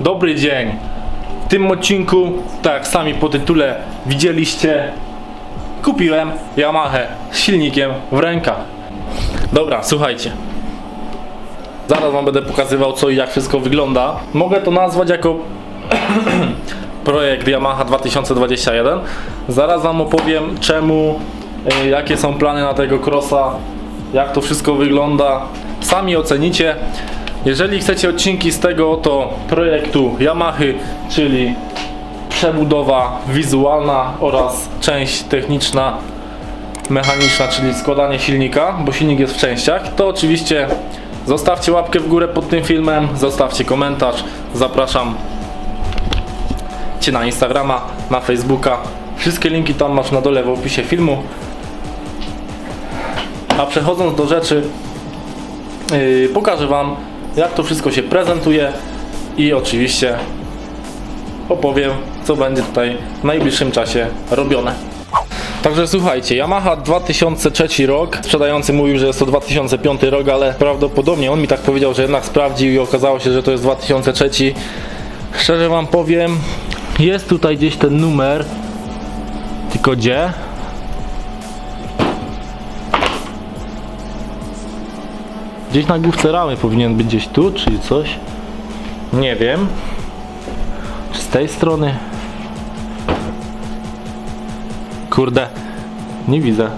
Dobry dzień. W tym odcinku, tak sami po tytule widzieliście, kupiłem Yamaha z silnikiem w rękach. Dobra, słuchajcie. Zaraz wam będę pokazywał co i jak wszystko wygląda. Mogę to nazwać jako projekt Yamaha 2021. Zaraz wam opowiem czemu, y, jakie są plany na tego crossa, jak to wszystko wygląda. Sami ocenicie. Jeżeli chcecie odcinki z tego oto projektu Yamahy, czyli przebudowa wizualna oraz część techniczna mechaniczna, czyli składanie silnika, bo silnik jest w częściach, to oczywiście zostawcie łapkę w górę pod tym filmem, zostawcie komentarz, zapraszam Cię na Instagrama, na Facebooka. Wszystkie linki tam masz na dole w opisie filmu. A przechodząc do rzeczy, yy, pokażę Wam, jak to wszystko się prezentuje i oczywiście opowiem, co będzie tutaj w najbliższym czasie robione. Także słuchajcie, Yamaha 2003 rok, sprzedający mówił, że jest to 2005 rok, ale prawdopodobnie on mi tak powiedział, że jednak sprawdził i okazało się, że to jest 2003. Szczerze wam powiem, jest tutaj gdzieś ten numer, tylko gdzie? Gdzieś na główce ramy powinien być gdzieś tu, czy coś? Nie wiem. Czy z tej strony? Kurde, nie widzę.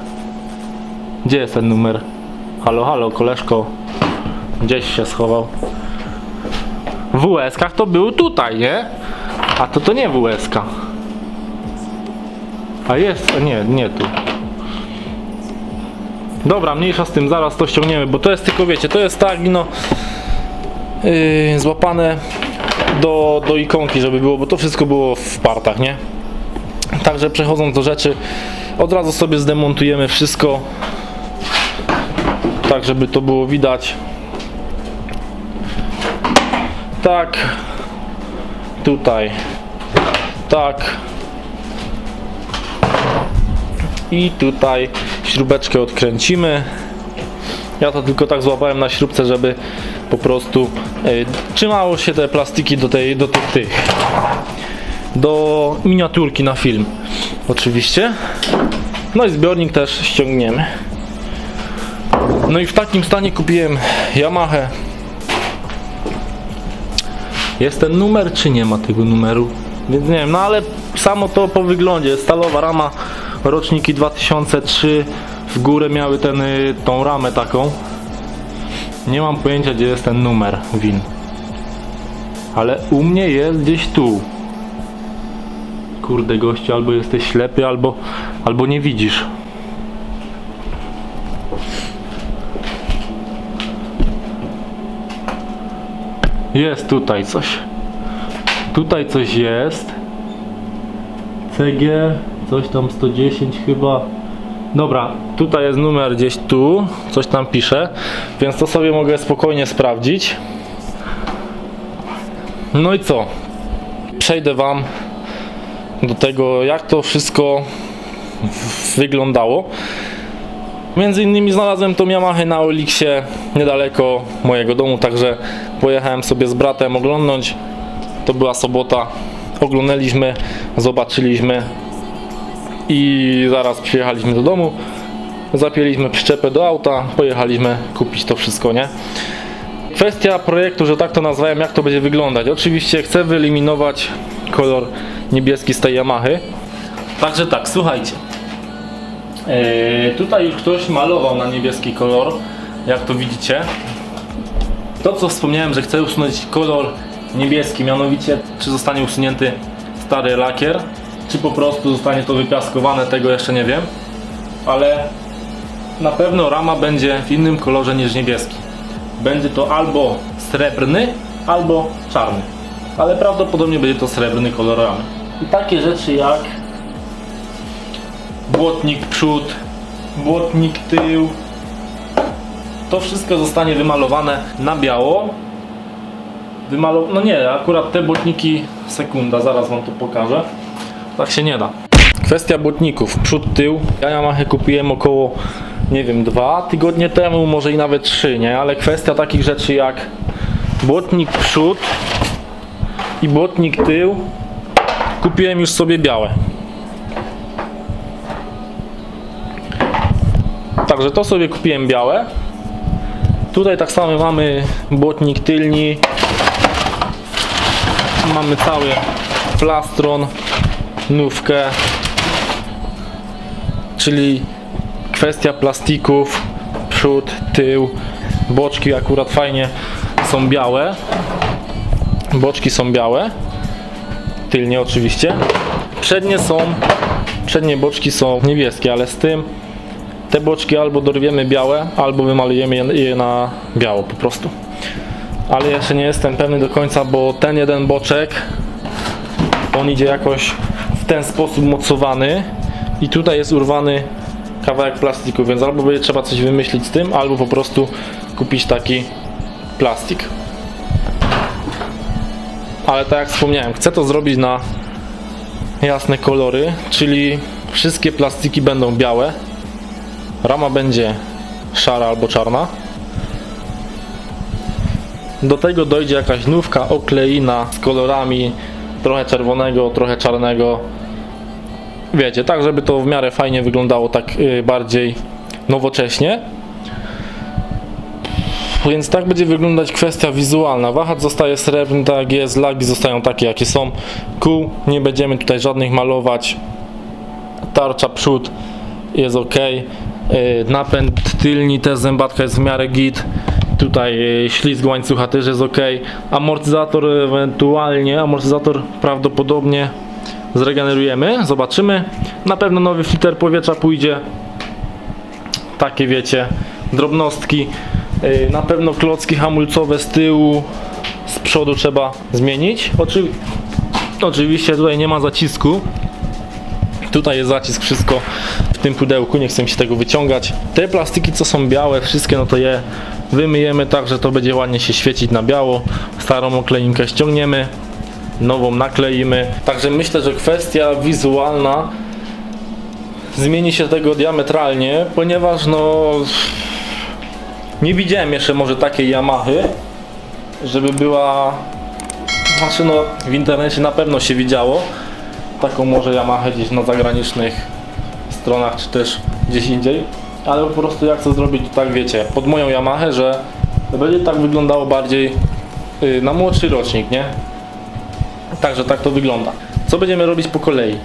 Gdzie jest ten numer? Halo, halo, koleżko. Gdzieś się schował. W USKach to był tutaj, nie? A to to nie w USK. A jest, a nie, nie tu. Dobra, mniejsza z tym, zaraz to ściągniemy, bo to jest tylko, wiecie, to jest tak, no yy, złapane do, do ikonki, żeby było, bo to wszystko było w partach, nie? Także przechodząc do rzeczy, od razu sobie zdemontujemy wszystko, tak żeby to było widać. Tak, tutaj, tak i tutaj śrubeczkę odkręcimy. Ja to tylko tak złapałem na śrubce, żeby po prostu y, trzymało się te plastiki do tej, do tych, tych do miniaturki na film. Oczywiście. No i zbiornik też ściągniemy. No i w takim stanie kupiłem Yamaha. Jest ten numer, czy nie ma tego numeru? Więc nie wiem, no ale samo to po wyglądzie. Stalowa rama, roczniki 2003 w górę miały ten, y, tą ramę taką. Nie mam pojęcia, gdzie jest ten numer win. Ale u mnie jest gdzieś tu. Kurde gościu, albo jesteś ślepy, albo, albo nie widzisz. Jest tutaj coś. Tutaj coś jest. CG, coś tam 110 chyba. Dobra, tutaj jest numer gdzieś tu, coś tam pisze, więc to sobie mogę spokojnie sprawdzić. No i co? Przejdę Wam do tego, jak to wszystko wyglądało. Między innymi znalazłem tą Yamaha na Olixie niedaleko mojego domu, także pojechałem sobie z bratem oglądnąć. To była sobota. Oglądaliśmy, zobaczyliśmy i zaraz przyjechaliśmy do domu. Zapięliśmy przyczepę do auta, pojechaliśmy kupić to wszystko, nie? Kwestia projektu, że tak to nazwałem, jak to będzie wyglądać. Oczywiście chcę wyeliminować kolor niebieski z tej Yamahy. Także tak, słuchajcie. Eee, tutaj już ktoś malował na niebieski kolor, jak to widzicie. To co wspomniałem, że chcę usunąć kolor niebieski, mianowicie czy zostanie usunięty stary lakier, czy po prostu zostanie to wypiaskowane, tego jeszcze nie wiem. Ale na pewno rama będzie w innym kolorze niż niebieski. Będzie to albo srebrny, albo czarny. Ale prawdopodobnie będzie to srebrny kolor ramy. I takie rzeczy jak błotnik przód, błotnik tył. To wszystko zostanie wymalowane na biało. Wymalo... No nie, akurat te błotniki, sekunda, zaraz wam to pokażę. Tak się nie da. Kwestia błotników, przód, tył. Ja Yamaha kupiłem około, nie wiem, dwa tygodnie temu, może i nawet trzy, nie? Ale kwestia takich rzeczy jak błotnik przód, i błotnik tył kupiłem już sobie białe. Także to sobie kupiłem białe. Tutaj tak samo mamy błotnik tylni. Mamy cały plastron, nówkę. Czyli kwestia plastików, przód, tył, boczki akurat fajnie są białe. Boczki są białe. Tylnie oczywiście. Przednie są, przednie boczki są niebieskie, ale z tym te boczki albo dorwiemy białe, albo wymalujemy je, na biało po prostu. Ale jeszcze nie jestem pewny do końca, bo ten jeden boczek, on idzie jakoś ten sposób mocowany i tutaj jest urwany kawałek plastiku, więc albo będzie trzeba coś wymyślić z tym, albo po prostu kupić taki plastik. Ale tak jak wspomniałem, chcę to zrobić na jasne kolory, czyli wszystkie plastiki będą białe, Rama będzie szara albo czarna. Do tego dojdzie jakaś nówka okleina z kolorami trochę czerwonego, trochę czarnego. Wiecie, tak żeby to w miarę fajnie wyglądało, tak y, bardziej nowocześnie. Więc tak będzie wyglądać kwestia wizualna. Wahacz zostaje srebrny, tak jak jest, lagi zostają takie jakie są. Kół nie będziemy tutaj żadnych malować. Tarcza przód jest ok. Napęd tylni też zębatka jest w miarę git. Tutaj y, ślizg łańcucha też jest ok. Amortyzator ewentualnie, amortyzator prawdopodobnie zregenerujemy. Zobaczymy. Na pewno nowy filtr powietrza pójdzie. Takie wiecie, drobnostki. Y, Na pewno klocki hamulcowe z tyłu, z przodu trzeba zmienić. Oczy... Oczywiście tutaj nie ma zacisku. Tutaj jest zacisk, wszystko w tym pudełku, nie chcę się tego wyciągać. Te plastiki, co są białe, wszystkie, no to je wymyjemy tak, że to będzie ładnie się świecić na biało. Starą okleinkę ściągniemy, nową nakleimy. Także myślę, że kwestia wizualna zmieni się tego diametralnie, ponieważ no nie widziałem jeszcze może takiej Yamahy, żeby była znaczy no w internecie na pewno się widziało taką może Yamaha gdzieś na zagranicznych stronach, czy też gdzieś indziej, ale po prostu jak to zrobić, tak wiecie, pod moją Yamahę, że będzie tak wyglądało bardziej y, na młodszy rocznik, nie? Także tak to wygląda. Co będziemy robić po kolei?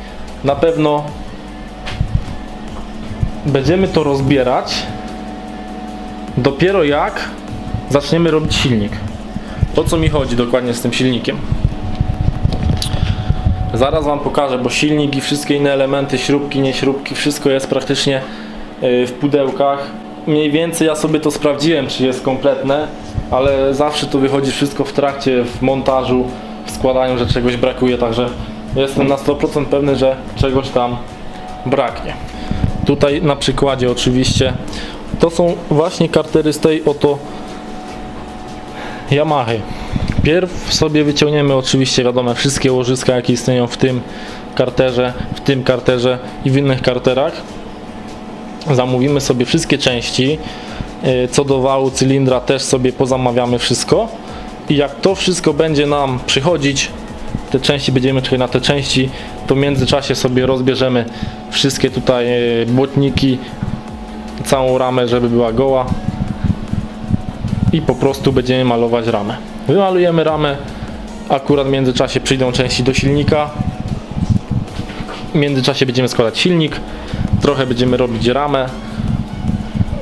Na pewno będziemy to rozbierać dopiero jak zaczniemy robić silnik. O co mi chodzi dokładnie z tym silnikiem? Zaraz Wam pokażę, bo silnik i wszystkie inne elementy, śrubki, nie śrubki, wszystko jest praktycznie y, w pudełkach. Mniej więcej ja sobie to sprawdziłem, czy jest kompletne, ale zawsze to wychodzi wszystko w trakcie, w montażu, w składaniu, że czegoś brakuje, także jestem na 100% pewny, że czegoś tam braknie. Tutaj na przykładzie oczywiście to są właśnie kartery z tej oto Yamahy. Pierw sobie wyciągniemy oczywiście wiadomo wszystkie łożyska jakie istnieją w tym karterze, w tym karterze i w innych karterach. Zamówimy sobie wszystkie części. Yy, Co do wału, cylindra też sobie pozamawiamy wszystko. I jak to wszystko będzie nam przychodzić, te części będziemy czekać na te części, to w międzyczasie sobie rozbierzemy wszystkie tutaj yy, błotniki, całą ramę, żeby była goła i po prostu będziemy malować ramę. Wymalujemy ramę, akurat w międzyczasie przyjdą części do silnika. W międzyczasie będziemy składać silnik, trochę będziemy robić ramę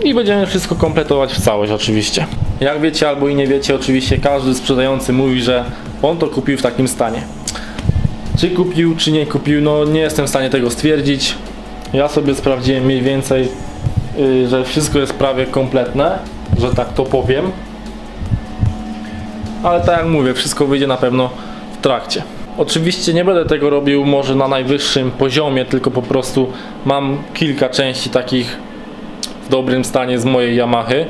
i będziemy wszystko kompletować w całość oczywiście. Jak wiecie albo i nie wiecie, oczywiście każdy sprzedający mówi, że on to kupił w takim stanie. Czy kupił, czy nie kupił, no nie jestem w stanie tego stwierdzić. Ja sobie sprawdziłem mniej więcej, yy, że wszystko jest prawie kompletne, że tak to powiem. Ale tak jak mówię, wszystko wyjdzie na pewno w trakcie. Oczywiście nie będę tego robił może na najwyższym poziomie, tylko po prostu mam kilka części takich w dobrym stanie z mojej Yamahy,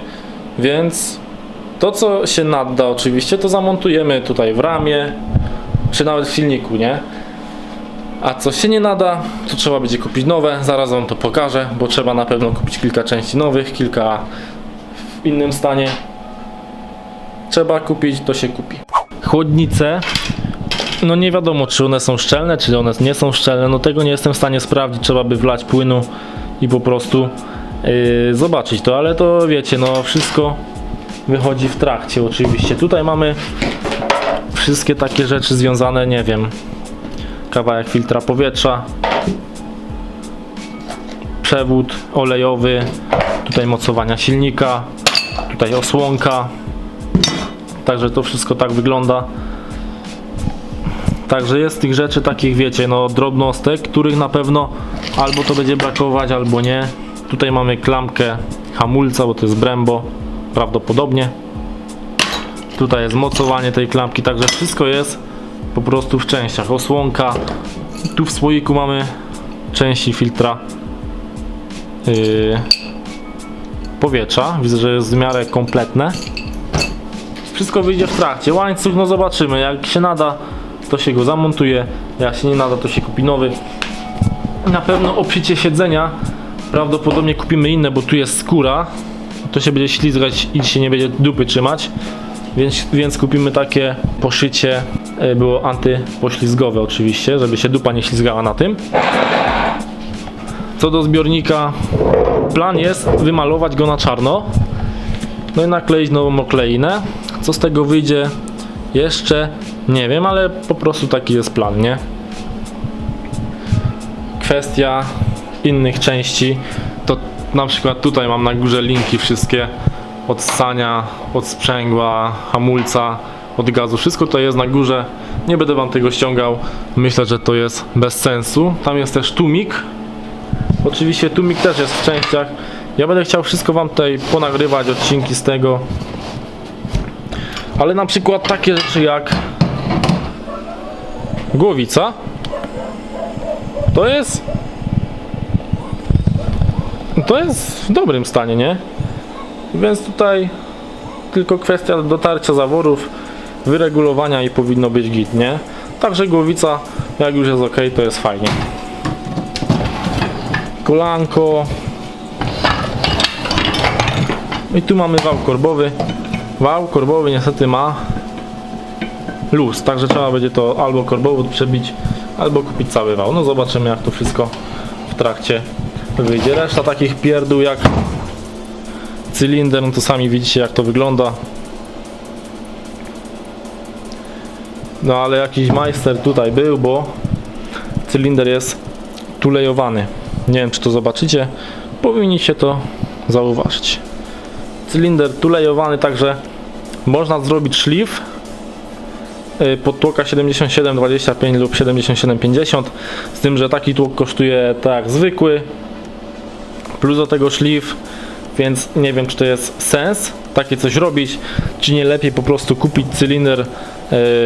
więc to co się nadda oczywiście to zamontujemy tutaj w ramie, czy nawet w silniku, nie? A co się nie nada, to trzeba będzie kupić nowe, zaraz wam to pokażę, bo trzeba na pewno kupić kilka części nowych, kilka w innym stanie. Trzeba kupić, to się kupi. Chłodnice No nie wiadomo, czy one są szczelne, czy one nie są szczelne. No tego nie jestem w stanie sprawdzić. Trzeba by wlać płynu i po prostu yy, zobaczyć to. Ale to wiecie, no wszystko wychodzi w trakcie oczywiście. Tutaj mamy wszystkie takie rzeczy związane, nie wiem, kawałek filtra powietrza, przewód olejowy, tutaj mocowania silnika, tutaj osłonka. Także to wszystko tak wygląda. Także jest tych rzeczy takich, wiecie, no drobnostek, których na pewno albo to będzie brakować, albo nie. Tutaj mamy klamkę hamulca, bo to jest Brembo, prawdopodobnie. Tutaj jest mocowanie tej klamki, także wszystko jest po prostu w częściach. Osłonka. Tu w słoiku mamy części filtra yy, powietrza. Widzę, że jest w miarę kompletne. Wszystko wyjdzie w trakcie. Łańcuch, no zobaczymy. Jak się nada, to się go zamontuje. Jak się nie nada, to się kupi nowy. Na pewno obszycie siedzenia prawdopodobnie kupimy inne, bo tu jest skóra. To się będzie ślizgać i się nie będzie dupy trzymać. Więc, więc kupimy takie poszycie, e, było antypoślizgowe oczywiście, żeby się dupa nie ślizgała na tym. Co do zbiornika, plan jest wymalować go na czarno. No i nakleić nową okleinę. Co z tego wyjdzie jeszcze nie wiem, ale po prostu taki jest plan, nie? Kwestia innych części na przykład tutaj mam na górze linki wszystkie od ssania, od sprzęgła, hamulca, od gazu. Wszystko to jest na górze. Nie będę wam tego ściągał. Myślę, że to jest bez sensu. Tam jest też tłumik. Oczywiście tłumik też jest w częściach. Ja będę chciał wszystko wam tutaj ponagrywać, odcinki z tego. Ale na przykład takie rzeczy jak głowica. To jest to jest w dobrym stanie, nie? Więc tutaj tylko kwestia dotarcia zaworów, wyregulowania i powinno być git, nie? Także głowica, jak już jest ok, to jest fajnie. Kolanko. I tu mamy wał korbowy. Wał korbowy niestety ma luz, także trzeba będzie to albo korbowód przebić, albo kupić cały wał. No zobaczymy jak to wszystko w trakcie wyjdzie. Reszta takich pierdół jak cylinder, no to sami widzicie jak to wygląda. No ale jakiś majster tutaj był, bo cylinder jest tulejowany. Nie wiem czy to zobaczycie, powinniście to zauważyć. Cylinder tulejowany, także można zrobić szlif y, podtłoka 7725 lub 7750 z tym, że taki tłok kosztuje tak zwykły plus do tego szlif więc nie wiem czy to jest sens takie coś robić czy nie lepiej po prostu kupić cylinder y,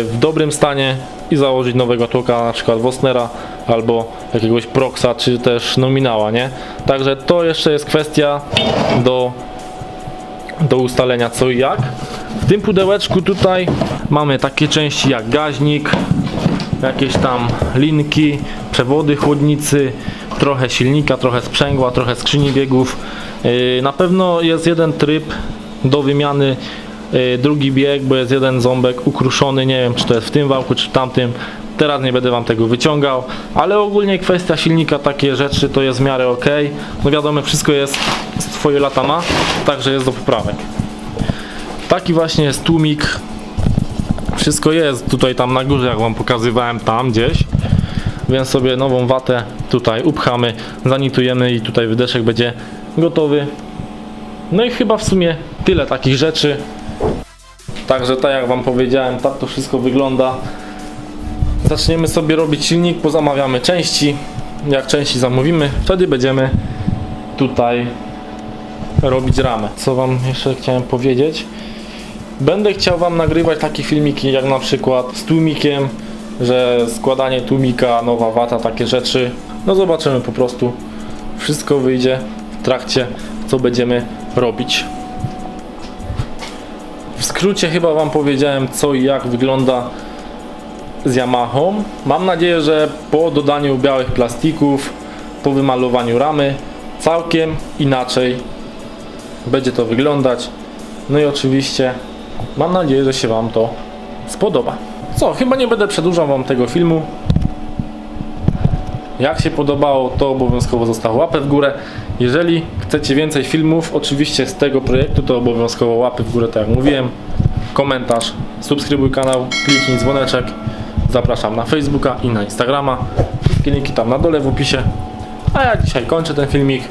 w dobrym stanie i założyć nowego tłoka na przykład Wosnera albo jakiegoś Proxa czy też Nominała nie także to jeszcze jest kwestia do do ustalenia co i jak. W tym pudełeczku tutaj mamy takie części jak gaźnik, jakieś tam linki, przewody chłodnicy, trochę silnika, trochę sprzęgła, trochę skrzyni biegów. Yy, Na pewno jest jeden tryb do wymiany, yy, drugi bieg, bo jest jeden ząbek ukruszony, nie wiem czy to jest w tym wałku czy w tamtym. Teraz nie będę wam tego wyciągał, ale ogólnie kwestia silnika, takie rzeczy to jest w miarę ok. No wiadomo, wszystko jest, swoje lata ma, także jest do poprawek. Taki właśnie jest tłumik. Wszystko jest tutaj tam na górze, jak wam pokazywałem tam gdzieś. Więc sobie nową watę tutaj upchamy, zanitujemy i tutaj wydeszek będzie gotowy. No i chyba w sumie tyle takich rzeczy. Także tak jak wam powiedziałem, tak to wszystko wygląda. Zaczniemy sobie robić silnik, pozamawiamy części. Jak części zamówimy, wtedy będziemy tutaj robić ramę. Co wam jeszcze chciałem powiedzieć? Będę chciał wam nagrywać takie filmiki jak na przykład z tłumikiem, że składanie tłumika, nowa wata, takie rzeczy. No zobaczymy po prostu. Wszystko wyjdzie w trakcie, co będziemy robić. W skrócie chyba wam powiedziałem co i jak wygląda z Yamahą. Mam nadzieję, że po dodaniu białych plastików, po wymalowaniu ramy, całkiem inaczej będzie to wyglądać. No i oczywiście mam nadzieję, że się Wam to spodoba. Co, chyba nie będę przedłużał wam tego filmu. Jak się podobało, to obowiązkowo zostaw łapę w górę. Jeżeli chcecie więcej filmów, oczywiście z tego projektu, to obowiązkowo łapy w górę, tak jak mówiłem. Komentarz, subskrybuj kanał, kliknij dzwoneczek. Zapraszam na Facebooka i na Instagrama. Wszystkie linki tam na dole w opisie. A ja dzisiaj kończę ten filmik.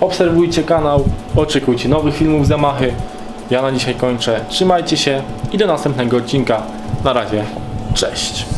Obserwujcie kanał, oczekujcie nowych filmów z Yamahy. Ja na dzisiaj kończę. Trzymajcie się i do następnego odcinka. Na razie. Cześć.